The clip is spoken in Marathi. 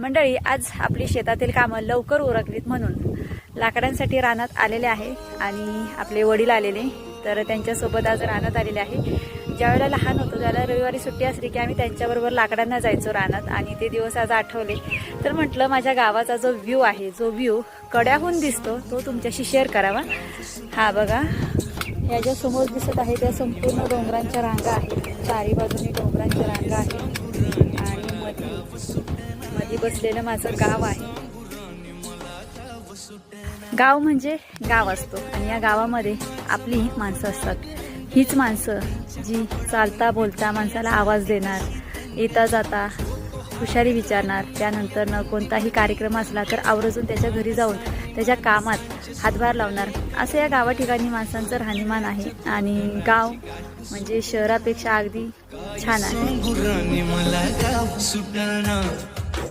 मंडळी आज आपली शेतातील कामं लवकर उरकलीत म्हणून लाकडांसाठी रानात आलेले आहे आणि आपले वडील आलेले. तर त्यांच्यासोबत आज रानात आलेले आहे. ज्यावेळेला लहान होतो त्याला रविवारी सुट्टी असली की आम्ही त्यांच्याबरोबर लाकडांना जायचो रानात आणि ते दिवस आज आठवले. तर म्हटलं माझ्या गावाचा जो व्ह्यू आहे जो व्ह्यू कड्याहून दिसतो तो तुमच्याशी शेअर करावा. हा बघा या ज्या समोर दिसत आहे त्या संपूर्ण डोंगरांच्या रांगा आहेत. चारी बाजूनी डोंगरांच्या रांगा आहेत. आणि बसलेलं माझं गाव आहे. गाव म्हणजे गाव असतो आणि या गावामध्ये आपली माणसं असतात. हीच माणसं जी चालता बोलता माणसाला आवाज देणार येता जाता हुशारी विचारणार त्यानंतर न कोणताही कार्यक्रम असला तर आवर्जून त्याच्या घरी जाऊन त्याच्या कामात हातभार लावणार. असं या गावा ठिकाणी माणसांचं राहणीमान आहे आणि गाव म्हणजे शहरापेक्षा अगदी छान आहे.